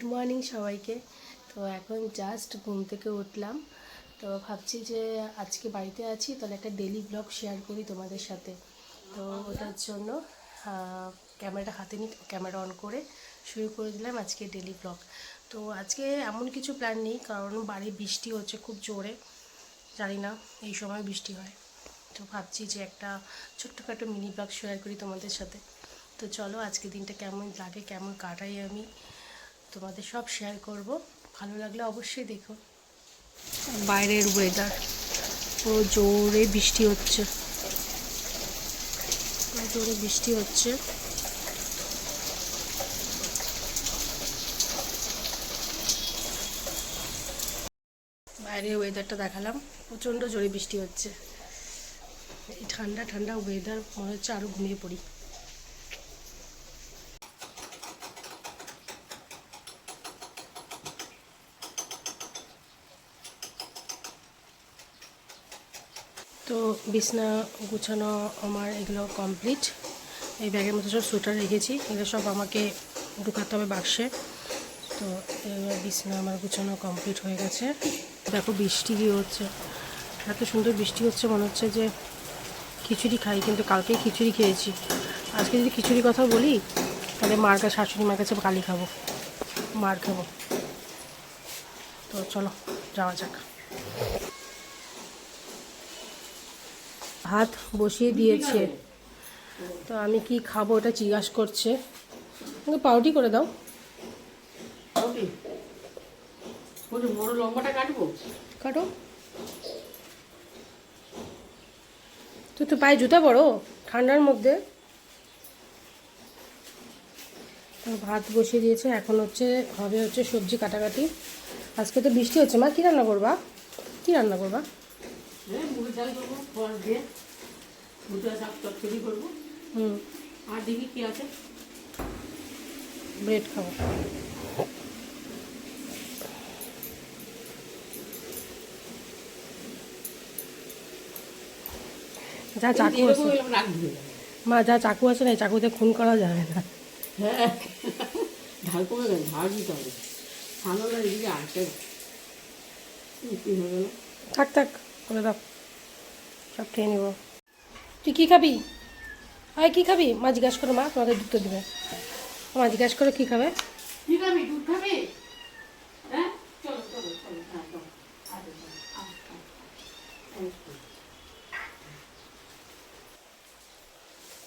Good morning সবাইকে। তো এখন জাস্ট ঘুম থেকে উঠলাম। তো ভাবছি যে আজকে বাড়িতে আছি, তাহলে একটা ডেলি ব্লগ শেয়ার করি তোমাদের সাথে। তো ওটার জন্য ক্যামেরাটা হাতে নিয়ে ক্যামেরা অন করে শুরু করে দিলাম আজকে ডেলি ব্লগ তো আজকে এমন কিছু প্ল্যান নেই, কারণ বাড়ি বৃষ্টি হচ্ছে খুব জোরে। জানি না, এই সময় বৃষ্টি হয়। তো ভাবছি যে একটা ছোট্টখাটো মিনি ব্লগ শেয়ার করি তোমাদের সাথে। তো চলো আজকে দিনটা কেমন লাগে, কেমন কাটাই আমি। তোমাদের সব শেয়ার করব। ভালো লাগলে অবশ্যই দেখো। বাইরের ওয়েদার পুরো জোরে বৃষ্টি হচ্ছে। জোরে বৃষ্টি হচ্ছে। বাইরের ওয়েদারটা দেখালাম, প্রচণ্ড জোরে বৃষ্টি হচ্ছে। এই ঠান্ডা ঠান্ডা ওয়েদার মনে হচ্ছে আরও ঘুমিয়ে পড়ি। তো বিছনা গুছানো আমার এগুলো কমপ্লিট এই ব্যাগের মধ্যে সব সোয়েটার রেখেছি। এগুলো সব আমাকে ঢুকাতে হবে বাক্সে। তো এবার বিছনা আমার গুছানো কমপ্লিট হয়ে গেছে। দেখো বৃষ্টি কি হচ্ছে। এত সুন্দর বৃষ্টি হচ্ছে, মনে হচ্ছে যে খিচুড়ি খাই, কিন্তু কালকে খিচুড়ি খেয়েছি। আজকে যদি খিচুড়ি কথা বলি, তাহলে মার কাছে শাশুড়ি মার কাছে কালি খাব। মার খাব। তো চলো, যাওয়া যাক। ভাত বসিয়ে দিয়েছে। তো আমি কি খাব ওটা জিজ্ঞাসা করছে। পাউটি করে দাও। লম্বাটা কাটবো? কাটো। তুই তো পায়ে জুতা পরো ঠান্ডার মধ্যে। তো ভাত বসিয়ে দিয়েছে এখন হচ্ছে হবে হচ্ছে সবজি কাটাকাটি। আজকে তো বৃষ্টি হচ্ছে মা কী রান্না করবা? কী রান্না করবা? শাক চচ্চড়ি করব। হুম। আর কি আছে। ব্রেড খাব। যা চাকু আছে। মা যা চাকু আছে না চাকুতে খুন করা যাবে না। হ্যাঁ। ঢাল কমে গেল ঝাড় দিতে হবে। লাগে এদিকে আসে কি গেল থাক থাক করে দাও। সব খেয়ে নিব। তুই কী খাবি? আয় কী খাবি? মা জিজ্ঞাসা করো মা তোমাকে দুধ দেবে। মা জিজ্ঞাসা করো কী খাবে? কি খাবি? দুধ খাবি? হ্যাঁ? চলো চলো চলো হ্যাঁ চলো। চলো।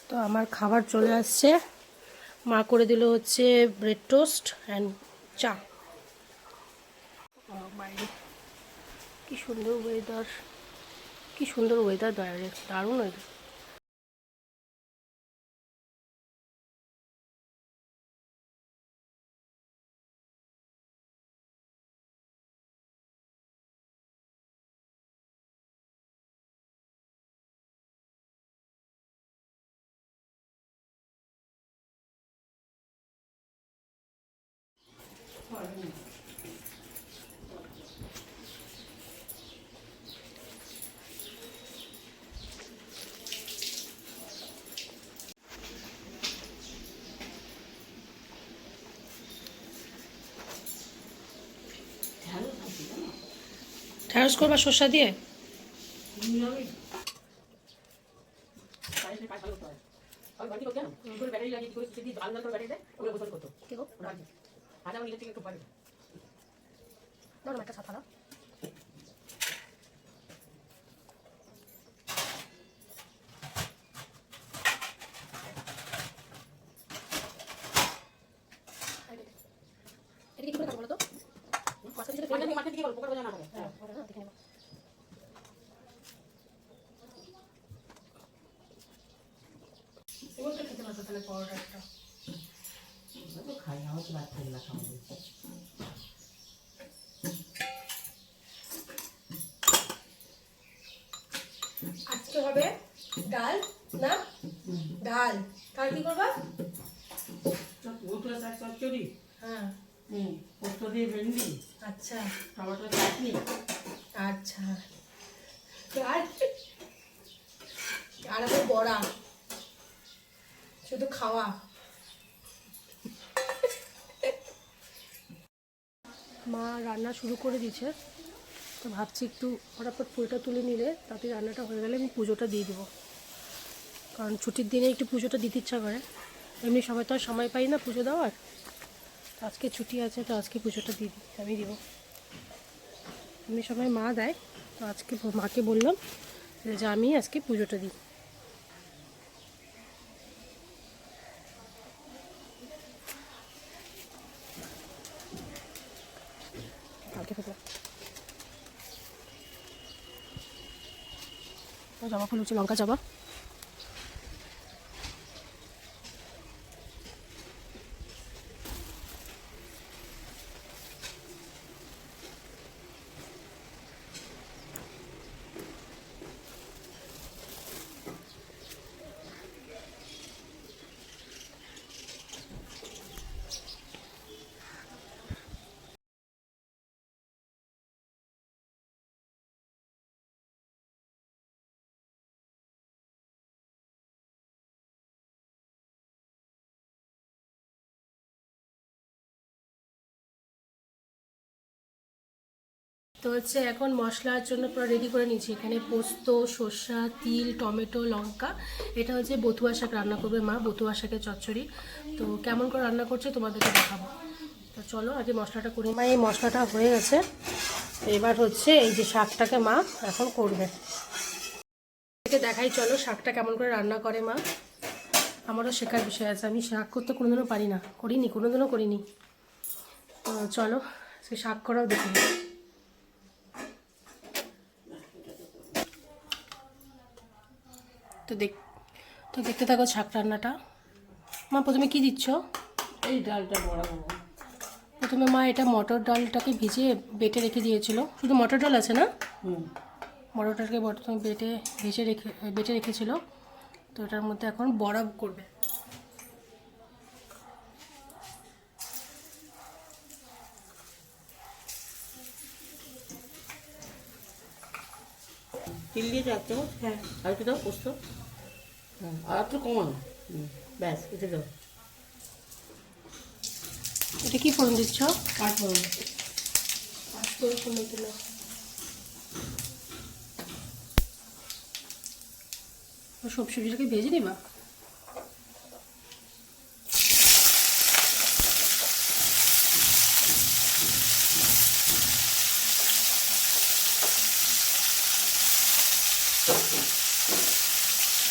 তো আমার খাবার চলে আসছে। মা করে দিল হচ্ছে ব্রেড টোস্ট অ্যান্ড চা। বাইরে কি সুন্দর ওয়েদার কি সুন্দর ওয়েদার বাইরে দারুণ ওয়েদার ঝালও থাকবে, জানো? ঢ্যাঁড়স করবা শসা দিয়ে তুমি যাবে? পায়েস নিয়ে পায়েস ভালো করতে হয়। আমি বাড়িতে করতে জানো? কি করে ব্যাটারি লাগিয়ে কি করে কিছু দিয়ে আলাদা করে ব্যাটারি দেয়, ওগুলো গোসল করতো। কি গো ওরা গো আজ আমার ইলেকট্রিক একটু পাবে। দাও না একটা ছাতা দাও এটা কি করে কাটবো বলো তো মাছের ভিতরে মাঠে দিয়ে- মাঠে দিয়ে বলো, পোকার গজা না করে। হ্যাঁ ওটা না দেখে নেব এবার তো খেতে পারতো তাহলে পরোটা একটা আমরা তো খাই, আমার তো রাত্রেবেলা খাওয়া হয়েছে। আজকে হবে? ডাল? না? ডাল। কাল কি করবা? চপ, শাক চচ্চড়ি, হ্যাঁ। হুম, পোস্ত দিয়ে ভেন্ডি, আচ্ছা। টমেটো চাটনি, আচ্ছা। আর আর বড়া। শুধু খাওয়া। মা রান্না শুরু করে দিয়েছে। তো ভাবছি একটু ফটাফট ফুলটা তুলে নিলে তাতে রান্নাটা হয়ে গেলে আমি পুজোটা দিয়ে দেবো। কারণ ছুটির দিনে একটু পুজোটা দিতে ইচ্ছা করে। এমনি সময় তো আর সময় পাই না পুজো দেওয়ার। আজকে ছুটি আছে তো আজকে পুজোটা দিয়ে দিই আমি দিব। এমনি সময় মা দেয়, তো আজকে মাকে বললাম যে আমি আজকে পুজোটা দিই কালকে থেকে জবা ফুল হচ্ছে লঙ্কা জবা তো হচ্ছে এখন মশলার জন্য পুরো রেডি করে নিয়েছি। এখানে পোস্ত, সর্ষা, তিল, টমেটো, লঙ্কা। এটা হচ্ছে বতুয়া শাক রান্না করবে মা, বতুয়া শাকের চচ্চড়ি। তো কেমন করে রান্না করছে তোমাদেরকে দেখাবো। তো চলো আগে মশলাটা করি মা এই মশলাটা হয়ে গেছে। এবার হচ্ছে এই যে শাকটাকে মা এখন করবে। এটাকে দেখাই, চলো শাকটা কেমন করে রান্না করে মা। আমারও শেখার বিষয় আছে। আমি শাক করতে কোনোদিনও পারি না। করিনি, কোনোদিনও করিনি। তো চলো আজকে শাক করাও দেখি তো দেখ তো দেখতে থাকো শাক রান্নাটা। মা প্রথমে কি দিচ্ছ? এই ডালটা বড় প্রথমে মা এটা মটর ডালটাকে ভিজিয়ে বেটে রেখে দিয়েছিল। শুধু মটর ডাল আছে না? মটর ডালকে প্রথমে বেটে ভেজে রেখে বেটে রেখেছিল। তো এটার মধ্যে এখন বড়া করবে। তিল দিয়ে এক চামচ? হ্যাঁ। আর একটু দাও পোস্ত। হ্যাঁ আর একটু কমানো। হুম ব্যাস এটা দাও। এটা কি ফোড়ন দিচ্ছ? পাঁচ ফোড়ন। পাঁচ ফোড়ন দিল সব সবজিটাকে ভেজে নিবা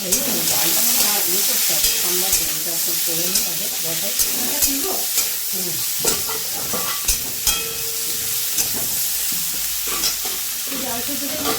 এই ডালটা মানে আর ইয়ে করতে হবে ঠান্ডা করে এটা একটু করে নিই আগে বসাই হুম ঠিক সেদ্ধটা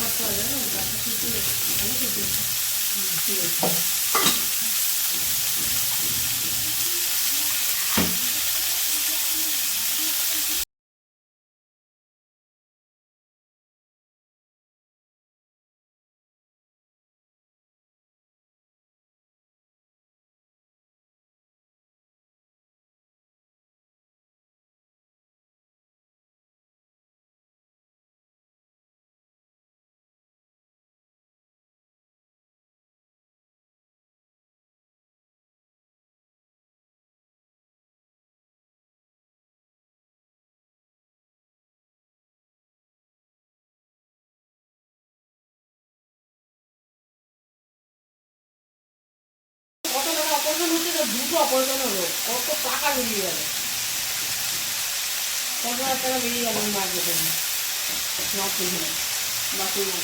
না দুটো অপারেশন হলো। কত টাকা বেরিয়ে গেল। পনেরো টাকা বেরিয়ে গেল মার পেছনে মার পেছনে বাকি মার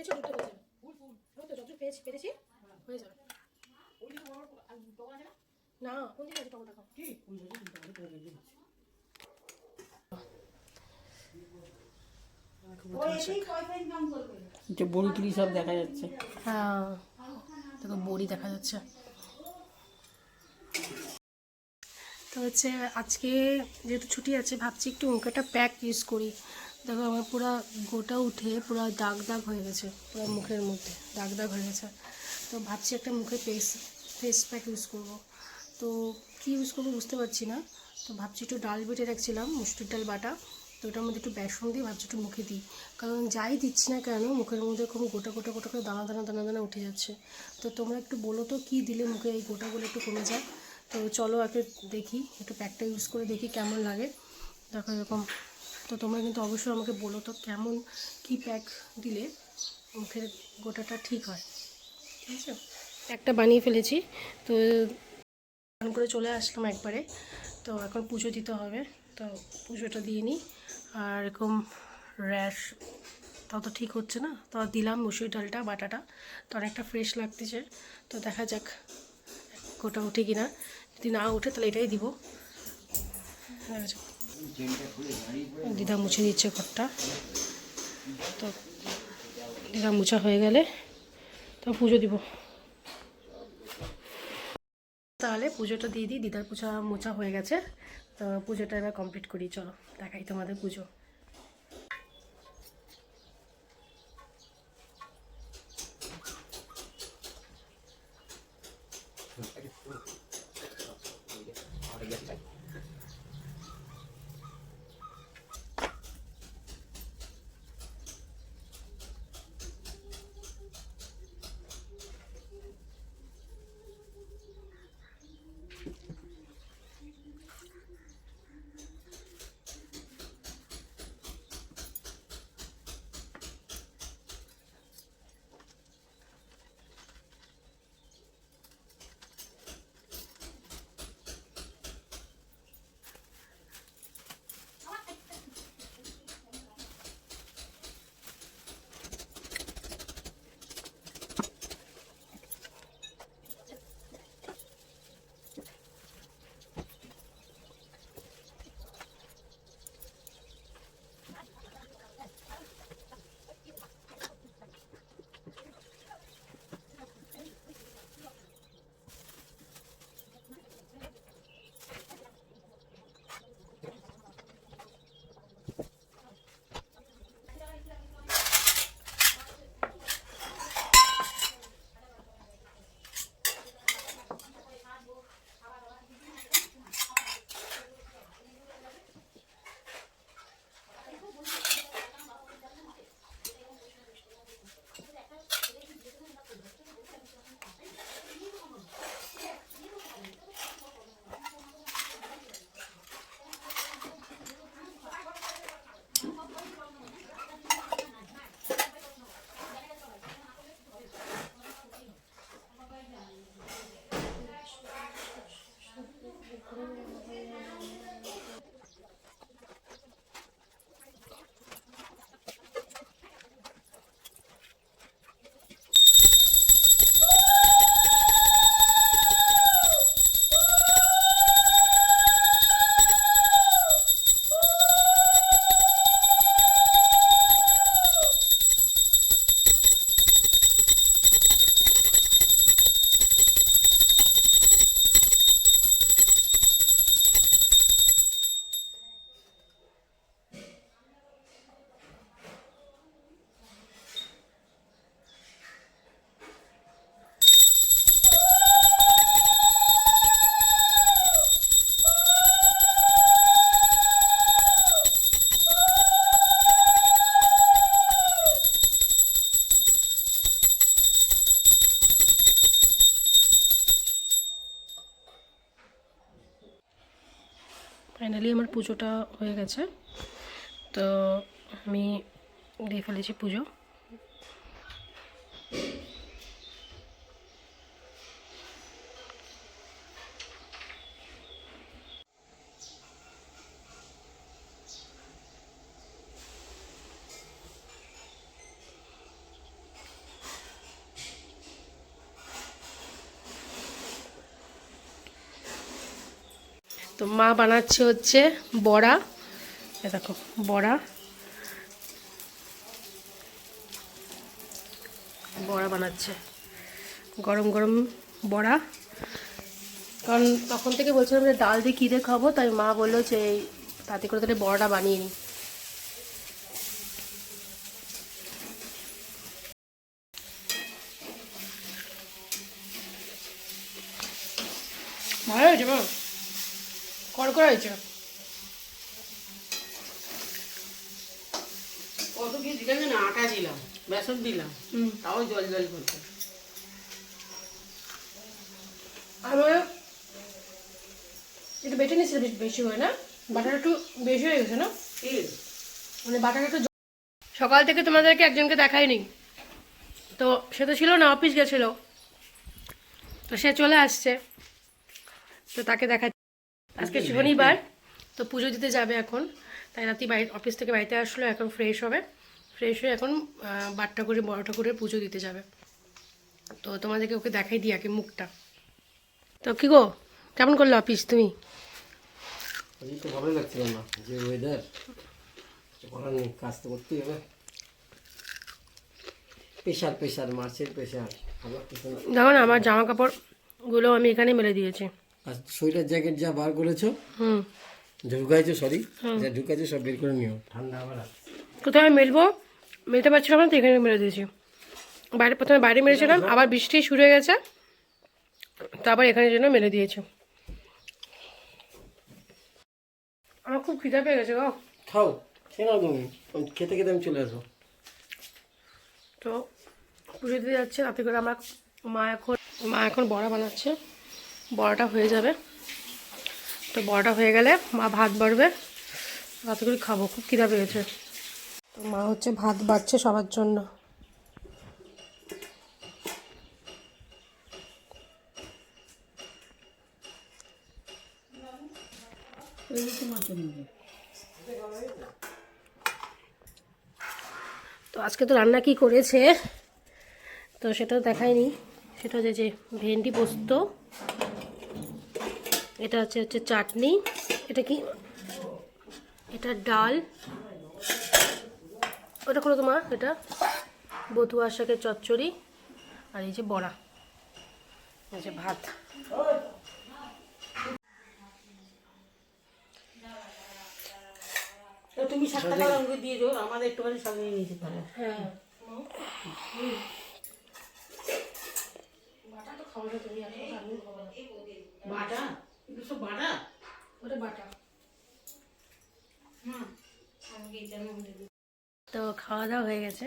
পেয়েছ দুটো হয়ে যাবে ফুল ফুল ওই তো যত পেয়েছি পেরেছি? হয়ে যাবে। ওই যে বড় আর দোকান আছে না না কোন দিকে আছে টমেটো কি যে সব দেখা যাচ্ছে। হ্যাঁ দেখো বড়ি দেখা যাচ্ছে। তো হচ্ছে আজকে যেহেতু ছুটি আছে ভাবছি একটু মুখেটা প্যাক ইউজ করি। দেখো, আমার পুরো গোটা উঠে পুরো দাগ দাগ হয়ে গেছে, পুরো মুখের মধ্যে, দাগ দাগ হয়ে গেছে। তো ভাবছি একটা মুখে ফেস ফেস প্যাক ইউজ করব। তো কী ইউজ করব বুঝতে পারছি না। তো ভাবছি একটু ডাল বেটে রাখছিলাম, মুসুরির ডাল বাটা। তো ওটার মধ্যে একটু বেসন দিয়ে ভাবছি একটু মুখে দিই। কারণ যাই দিচ্ছি না কেন, মুখের মধ্যে খুব গোটা গোটা গোটা করে দানা দানা দানা দানা উঠে যাচ্ছে। তো তোমরা একটু বলো তো, কী দিলে মুখে এই গোটাগুলো একটু কমে যায়? তো চলো একটু দেখি, একটু প্যাকটা ইউজ করে দেখি কেমন লাগে। দেখো এরকম। তো তোমরা কিন্তু অবশ্যই আমাকে বলো তো কেমন কি প্যাক দিলে মুখের গোটাটা ঠিক হয়। ঠিক আছে? প্যাকটা বানিয়ে ফেলেছি। তো স্নান করে চলে আসলাম একবারে। তো এখন পুজো দিতে হবে। তো পুজোটা দিয়ে নিই। আর এরকম র্যাশ তাও তো ঠিক হচ্ছে না। তো দিলাম মুসুরি ডালটা, বাটাটা। তো অনেকটা ফ্রেশ লাগতেছে। তো দেখা যাক গোটা উঠে কিনা। যদি না ওঠে তাহলে এটাই দিব। দেখা যাক। দিদা মুছে দিচ্ছে ঘরটা। তো দিদা মুছা হয়ে গেলে তো পুজো দিব। তাহলে পুজোটা দিয়ে দিই, দিদার পুজো মোছা হয়ে গেছে। তো পুজোটা এবার কমপ্লিট করি, চলো দেখাই তোমাদের পুজো। পুজোটা হয়ে গেছে। তো আমি দিয়ে ফেলেছি পুজো। তো মা বানাচ্ছে হচ্ছে বড়া। দেখো, বড়া। বড়া বানাচ্ছে। গরম গরম বড়া। কারণ তখন থেকে বলছিলাম যে ডাল দিয়ে কী দিয়ে খাব, তাই মা বলল যে তাতে করে তাহলে বড়াটা বানিয়ে নিই ভালো হয়েছে মা হয়েছে কত কি দিলাম না আটা দিলাম বেসন দিলাম তাও জল জল করছে। আমার একটু বেটে নিয়েছিল বেশ বেশি হয় না? বাটার একটু বেশি হয়ে গেছে না? মানে বাটার একটু সকাল থেকে তোমাদেরকে একজনকে দেখাইনি। তো সে তো ছিল না অফিস গেছিল। তো সে চলে আসছে। তো তাকে দেখা আজকে শনিবার। তো পুজো দিতে যাবে এখন। তাই রাতে বাড়ি অফিস থেকে বাড়িতে আসলো এখন ফ্রেশ হবে। ফ্রেশ হয়ে এখন বাট ঠাকুরের বড় ঠাকুরের পুজো দিতে যাবে। তো তোমাদেরকে ওকে দেখাই দিই আগে মুখটা। তো কি গো কেমন করল অফিস তুমি? তো ভালোই লাগছিল না যে ওয়েদার করার নেই কাজ তো করতেই হবে। প্রেশার প্রেশার মার্চের প্রেশার দেখো না আমার জামা কাপড়গুলো আমি এখানে মেলে দিয়েছি। আর সোয়েটার জ্যাকেট যা বার করেছ হুম। ঢুকাইছো সরি যা ঢুকাইছো সব বের করে নিও। ঠান্ডা আবার কোথায় আমি মেলবো? মেলতে পারছিলাম না তো এখানে মেলে দিয়েছি। বাইরে প্রথমে বাইরে মেরেছিলাম আবার বৃষ্টি শুরু হয়ে গেছে। তারপর এখানে জন্য মেলে দিয়েছি। আমার খুব খিদা পেয়ে গেছে গো। খাও খেয়ে নাও তুমি। খেতে খেতে আমি চলে আসব। তো পুজো দিতে যাচ্ছে তাতে করে আমার মা এখন মা এখন বড়া বানাচ্ছে। বড়াটা হয়ে যাবে। তো বড়াটা হয়ে গেলে মা ভাত বাড়বে। তাতে করে খাব, খুব খিদা পেয়েছে। তো মা হচ্ছে ভাত বাড়ছে সবার জন্য। তো আজকে তো রান্না কি করেছে? তো সেটা দেখায়নি সেটা হচ্ছে যে ভেন্ডি পোস্ত এটা হচ্ছে হচ্ছে চাটনি। এটা কি? এটা ডাল। ওটা করো তোমার এটা? বতুয়া শাকের চচ্চড়ি। আর এই যে বড়া। এই যে ভাত। তুমি সাত টাকা দিয়ে দিও আমাদের একটুখানি সঙ্গে নিয়ে যেতে হবে। হ্যাঁ। বাটা তো খাওয়া যায় তুমি এখন আমি খাব বাটা? এগুলো সব বাটা? ওটা বাটা। তো খাওয়া দাওয়া হয়ে গেছে।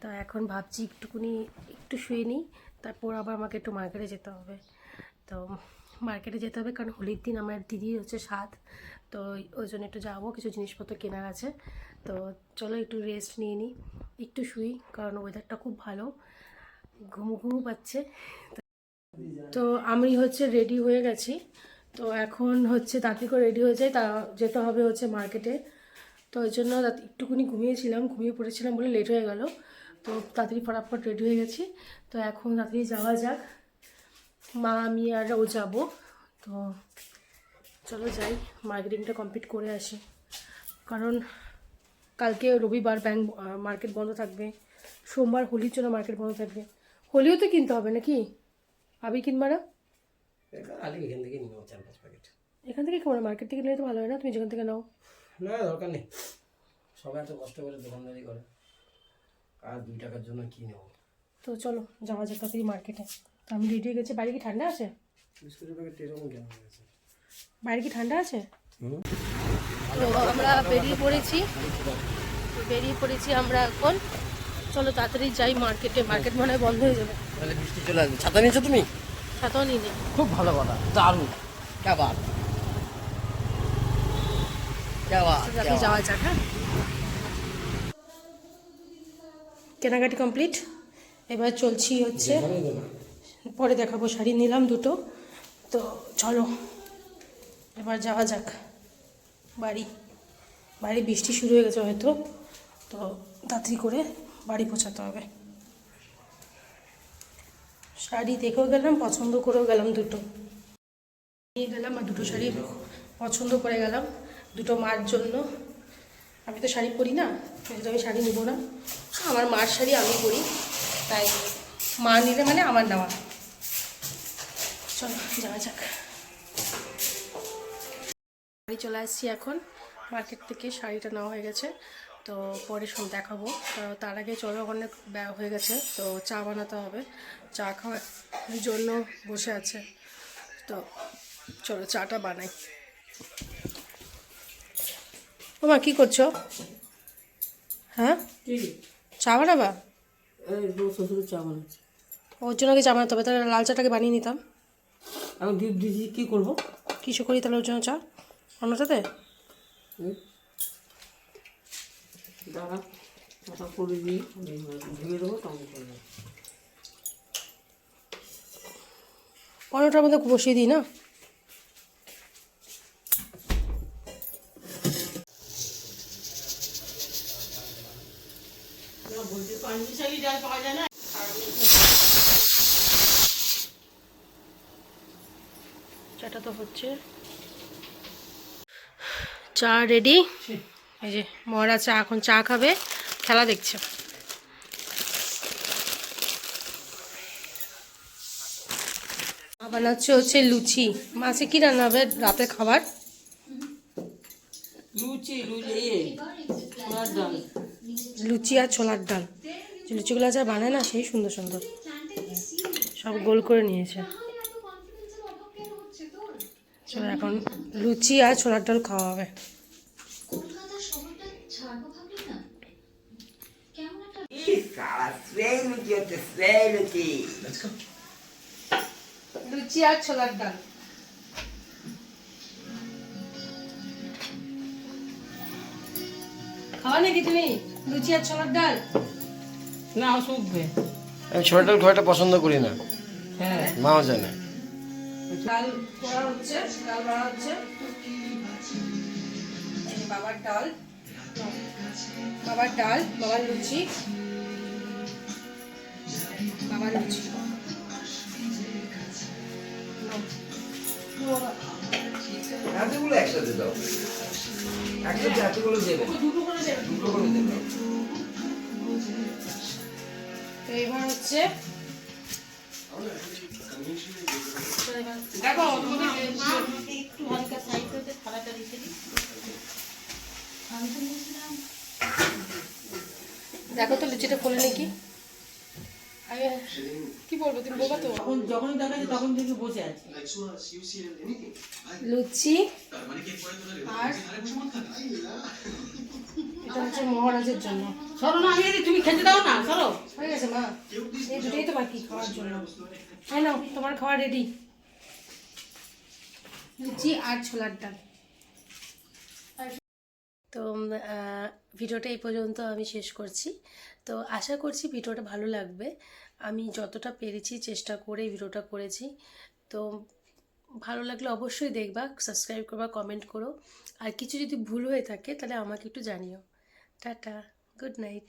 তো এখন ভাবছি একটুকুনি একটু শুয়ে নিই। তারপর আবার আমাকে একটু মার্কেটে যেতে হবে। তো মার্কেটে যেতে হবে কারণ হোলির দিন আমার দিদির হচ্ছে স্বাদ তো ওই জন্য একটু যাব কিছু জিনিসপত্র কেনার আছে। তো চলো একটু রেস্ট নিয়ে নিই একটু শুই কারণ ওয়েদারটা খুব ভালো। ঘুমু ঘুমু পাচ্ছে। তো আমি হচ্ছে রেডি হয়ে গেছি। তো এখন হচ্ছে তাড়াতাড়ি করে রেডি হয়ে যায়। তা যেতে হবে হচ্ছে মার্কেটে তো ওই জন্য একটুখানি ঘুমিয়েছিলাম, ঘুমিয়ে পড়েছিলাম বলে লেট হয়ে গেল। তো তাড়াতাড়ি ফটাফট রেডি হয়ে গেছি। তো এখন তাড়াতাড়ি যাওয়া যাক। মা, আমি আর ও যাব। তো চলো যাই মার্কেটিংটা কমপ্লিট করে আসি। কারণ কালকে রবিবার ব্যাংক মার্কেট বন্ধ থাকবে। সোমবার হোলির জন্য মার্কেট বন্ধ থাকবে। হোলিও তো কিনতে হবে নাকি? আবি কিনবা না? আলি এখান থেকে নিও চার পাঁচ প্যাকেট এখান থেকে কেমন মার্কেট থেকে নিলে তো ভালো হয় না? তুমি যেখান থেকে নাও। না দরকার নেই। সবাই এত কষ্ট করে দোকানদারি করে। আর দুই টাকার জন্য কি নেব? তো চলো যাওয়া যাক তাড়াতাড়ি মার্কেটে তো আমি রেডি হয়ে গেছি। বাইরে কি ঠান্ডা আছে? বিস্কুটের প্যাকেট এরকম কেন হয়ে গেছে? বাইরে কি ঠান্ডা আছে? তো আমরা বেরিয়ে পড়েছি। বেরিয়ে পড়েছি আমরা এখন। চলো তাড়াতাড়ি যাই মার্কেটে মার্কেট মনে হয় বন্ধ হয়ে যাবে। তাহলে বৃষ্টি চলে আসবে। ছাতা নিয়েছো তুমি? নিয়ে খুব ভালো কথা দারুণ। যাওয়া যাতে যাওয়া যাক হ্যাঁ। কেনাকাটি কমপ্লিট। এবার চলছি হচ্ছে পরে দেখাবো শাড়ি নিলাম দুটো। তো চলো এবার যাওয়া যাক। বাড়ি বাড়ি বৃষ্টি শুরু হয়ে গেছে হয়তো। তো তাড়াতাড়ি করে বাড়ি পৌঁছাতে হবে। শাড়ি দেখেও গেলাম, পছন্দ করেও গেলাম দুটো। নিয়ে গেলাম আর দুটো শাড়ি পছন্দ করে গেলাম, দুটো মার জন্য। আমি তো শাড়ি পরি না আমি শাড়ি নিব না। আমার মার শাড়ি আমি পরি, তাই মা নিলে মানে আমার নেওয়া। চলো, যাওয়া যাক। বাড়ি চলে আসছি এখন মার্কেট থেকে শাড়িটা নেওয়া হয়ে গেছে, তো পরে সব দেখাবো। তার আগে চলো, অনেক ব্যয় হয়ে গেছে, তো চা বানাতে হবে। চা খাওয়ার জন্য বসে আছে। তো চলো চাটা বানাই। ওমা কি করছ? হ্যাঁ? চা বানাবা? চা বানাচ্ছে। ওর জন্য কি চা বানাতে হবে? তাহলে লাল চাটাকে বানিয়ে নিতাম। দুধ দিদি কী করব? কিছু করি তাহলে ওর জন্য চা? অন্যটাতে দাঁড়া করে দিই ধুয়ে দেবো তখন করব অন্যটার মধ্যে বসিয়ে দিই না? চাটা তো হচ্ছে। চা রেডি এই যে মরা চা এখন চা খাবে খেলা দেখছে। বানাচ্ছে হচ্ছে লুচি। মাছে কি রান্না হবে রাতের খাবার? লুচি আর ছোলার ডাল। যে লুচিগুলো যা বানায় না সেই সুন্দর সুন্দর। সব গোল করে নিয়েছে। চলো এখন লুচি আর ছোলার ডাল খাওয়া হবে। কেমন একটা লুচি আর ছোলার ডাল। খাওয়া নাকি তুমি? লুচি আর ছোলার ডাল? না শুকবে। আমি ছোট ডাল খুব একটা পছন্দ করি না। হ্যাঁ। মাও জানে। ডাল করা হচ্ছে ডাল বাড়া হচ্ছে। বাবার ডাল। বাবার ডাল বাবার লুচি। বাবার লুচি। এবার হচ্ছে দেখো একটু হালকা থালাটা রেখে দিই। দেখো তো লুচিটা খোলে নাকি আমি কি বলব তুমি বোকা তো। তখন যখনই দেখা যায় তখন দেখি বসে আছে। লুচি। আর? এটা হচ্ছে মহারাজের জন্য। সরো না আমি এদিকে, তুমি খেতে দাও না সরো। হয়ে গেছে মা। এই দুটোই তো বাকি খাওয়ার জন্য। হ্যাঁ নাও তোমার খাওয়া রেডি লুচি আর ছোলার ডাল। তো ভিডিওটা এই পর্যন্ত আমি শেষ করছি। তো আশা করছি ভিডিওটা ভালো লাগবে। আমি যতটা পেরেছি চেষ্টা করে ভিডিওটা করেছি। তো ভালো লাগলে অবশ্যই দেখবা সাবস্ক্রাইব করবা কমেন্ট করো। আর কিছু যদি ভুল হয়ে থাকে তাহলে আমাকে একটু জানিও। Tata good night